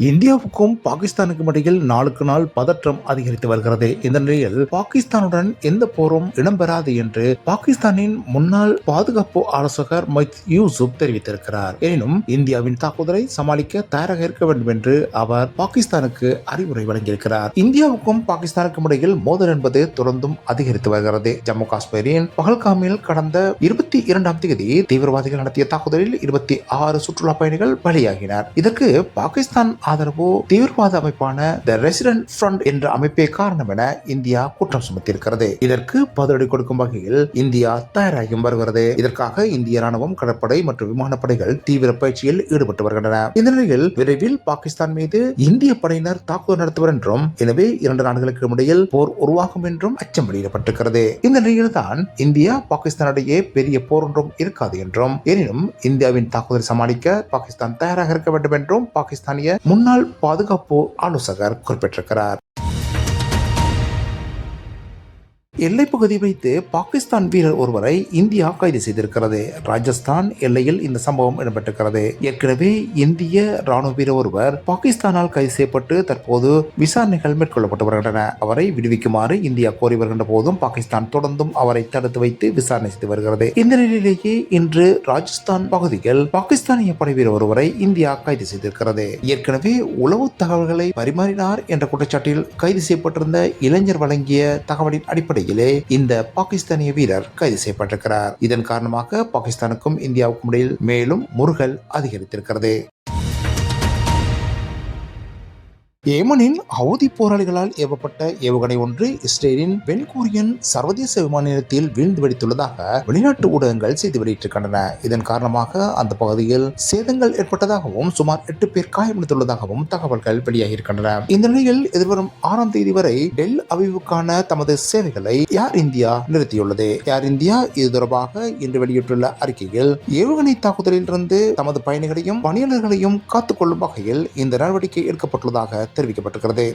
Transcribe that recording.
இந்தியாவுக்கும் பாகிஸ்தானுக்கும் இடையில் நாளுக்கு நாள் பதற்றம் அதிகரித்து வருகிறது. இந்த நிலையில் பாகிஸ்தானுடன் எந்த போரும் இடம்பெறாது என்று பாகிஸ்தானின் முன்னாள் பாதுகாப்பு ஆலோசகர் மைத் யூசுப் தெரிவித்திருக்கிறார். எனினும் இந்தியாவின் தாக்குதலை சமாளிக்க தயாராக இருக்க வேண்டும் என்று அவர் பாகிஸ்தானுக்கு அறிவுரை வழங்கியிருக்கிறார். இந்தியாவுக்கும் பாகிஸ்தானுக்கும் இடையில் மோதல் என்பது தொடர்ந்தும் அதிகரித்து வருகிறது. ஜம்மு காஷ்மீரின் பகல்காமில் கடந்த இருபத்தி இரண்டாம் தேதி தீவிரவாதிகள் நடத்திய தாக்குதலில் இருபத்தி ஆறு சுற்றுலா பயணிகள் பலியாகினர். இதற்கு பாகிஸ்தான் ஆதரவோ தீவிரவாத அமைப்பான த ரெசிடென்ட் ஃப்ரண்ட் என்ற அமைப்பே காரணம் என இந்தியா குற்றம் சுமத்தியிருக்கிறது. இதற்கு பதிலடி கொடுக்கும் வகையில் இந்தியா தயாராகியும் வருகிறது. இதற்காக இந்திய ராணுவம் கடற்படை மற்றும் விமானப்படைகள் தீவிர பயிற்சியில் ஈடுபட்டு வருகின்றன. இந்த நிலையில் விரைவில் பாகிஸ்தான் மீது இந்திய படையினர் தாக்குதல் நடத்துவர் என்றும் எனவே இரண்டு நாடுகளுக்கு இடையில் போர் உருவாகும் என்றும் அச்சம் வெளியிடப்பட்டிருக்கிறது. இந்த நிலையில் தான் இந்தியா பாகிஸ்தானிடையே பெரிய போர் ஒன்றும் இருக்காது என்றும் எனினும் இந்தியாவின் தாக்குதலை சமாளிக்க பாகிஸ்தான் தயாராக இருக்க வேண்டும் என்றும் பாகிஸ்தானிய முன்னாள் பாதுகாப்பு ஆலோசகர் குறிப்பிட்டிருக்கிறார். எல்லை பகுதி வைத்து பாகிஸ்தான் வீரர் ஒருவரை இந்தியா கைது செய்திருக்கிறது. ராஜஸ்தான் எல்லையில் இந்த சம்பவம் இடம்பெற்றிருக்கிறது. ஏற்கனவே இந்திய ராணுவ வீரர் ஒருவர் பாகிஸ்தானால் கைது செய்யப்பட்டு தற்போது விசாரணைகள் மேற்கொள்ளப்பட்டு வருகின்றன. அவரை விடுவிக்குமாறு இந்தியா கோரி வருகின்ற போதும் பாகிஸ்தான் தொடர்ந்தும் அவரை தடுத்து வைத்து விசாரணை செய்து வருகிறது. இந்த நிலையிலேயே இன்று ராஜஸ்தான் பகுதியில் பாகிஸ்தானிய படை வீரர் ஒருவரை இந்தியா கைது செய்திருக்கிறது. ஏற்கனவே உளவு தகவல்களை பரிமாறினார் என்ற குற்றச்சாட்டில் கைது செய்யப்பட்டிருந்த இளைஞர் வழங்கிய தகவலின் அடிப்படையில் இந்த பாகிஸ்தானிய வீரர் கைது செய்யப்பட்டிருக்கிறார். இதன் காரணமாக பாகிஸ்தானுக்கும் இந்தியாவுக்கும் இடையில் மேலும் முருகல் அதிகரித்திருக்கிறது. ஏமனின் ஹவுதி போராளிகளால் ஏவப்பட்ட ஏவுகணை ஒன்று இஸ்ரேலின் பென்கூரியன் சர்வதேச விமான நிலையத்தில் வீழ்ந்து வெடித்துள்ளதாக வெளிநாட்டு ஊடகங்கள் செய்தி வெளியிட்டிருக்கின்றன. இதன் காரணமாக அந்த பகுதியில் சேதங்கள் ஏற்பட்டதாகவும் சுமார் எட்டு பேர் காயமடைந்துள்ளதாகவும் தகவல்கள் வெளியாகியிருக்கின்றன. இந்த நிலையில் எதிர்வரும் ஆறாம் தேதி வரை டெல் அவிவுக்கான தமது சேவைகளை ஏர் இந்தியா நிறுத்தியுள்ளது. ஏர் இந்தியா இது தொடர்பாக இன்று வெளியிட்டுள்ள அறிக்கையில் ஏவுகணை தாக்குதலில் இருந்து தமது பயணிகளையும் பணியாளர்களையும் காத்துக்கொள்ளும் வகையில் இந்த நடவடிக்கை எடுக்கப்பட்டுள்ளதாக தெரிவிக்கப்பட்டிருக்கிறது.